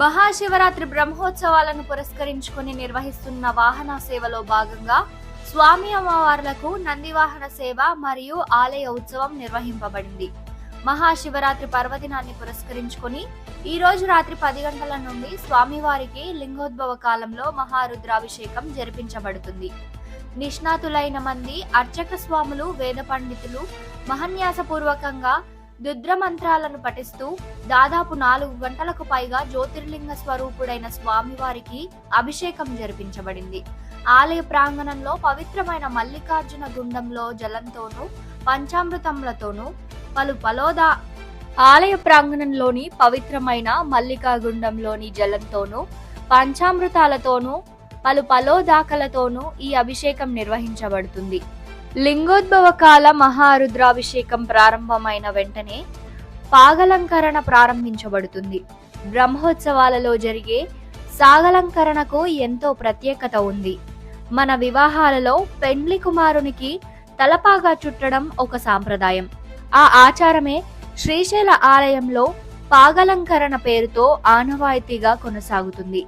మహాశివరాత్రి బ్రహ్మోత్సవాలను పురస్కరించుకుని నిర్వహిస్తున్న వాహన సేవలో భాగంగా స్వామి అమ్మవార్లకు నందివాహన సేవ మరియు ఆలయ ఉత్సవం నిర్వహింపబడింది. మహాశివరాత్రి పర్వదినాన్ని పురస్కరించుకుని ఈ రోజు రాత్రి పది గంటల నుండి స్వామివారికి లింగోద్భవ కాలంలో మహారుద్రాభిషేకం జరిపించబడుతుంది. నిష్ణాతులైన మంది అర్చక స్వాములు వేద పండితులు మహన్యాసపూర్వకంగా దుద్ర మంత్రాలను పఠిస్తూ దాదాపు నాలుగు గంటలకు పైగా జ్యోతిర్లింగ స్వరూపుడైన స్వామివారికి అభిషేకం జరిపించబడింది. ఆలయ ప్రాంగణంలో పవిత్రమైన మల్లికార్జున గుండంలో జలంతోనూ పంచామృతములతోనూ పలు పలోదా ఆలయ ప్రాంగణంలోని పవిత్రమైన మల్లికా గుండంలోని జలంతోనూ పంచామృతాలతోనూ పలు పలోదాకలతోనూ ఈ అభిషేకం నిర్వహించబడుతుంది. లింగోద్భవ కాల మహారుద్రాభిషేకం ప్రారంభమైన వెంటనే పాగలంకరణ ప్రారంభించబడుతుంది. బ్రహ్మోత్సవాలలో జరిగే సాగలంకరణకు ఎంతో ప్రత్యేకత ఉంది. మన వివాహాలలో పెండ్లి కుమారునికి తలపాగా చుట్టడం ఒక సాంప్రదాయం. ఆ ఆచారమే శ్రీశైల ఆలయంలో పాగలంకరణ పేరుతో ఆనవాయితీగా కొనసాగుతుంది.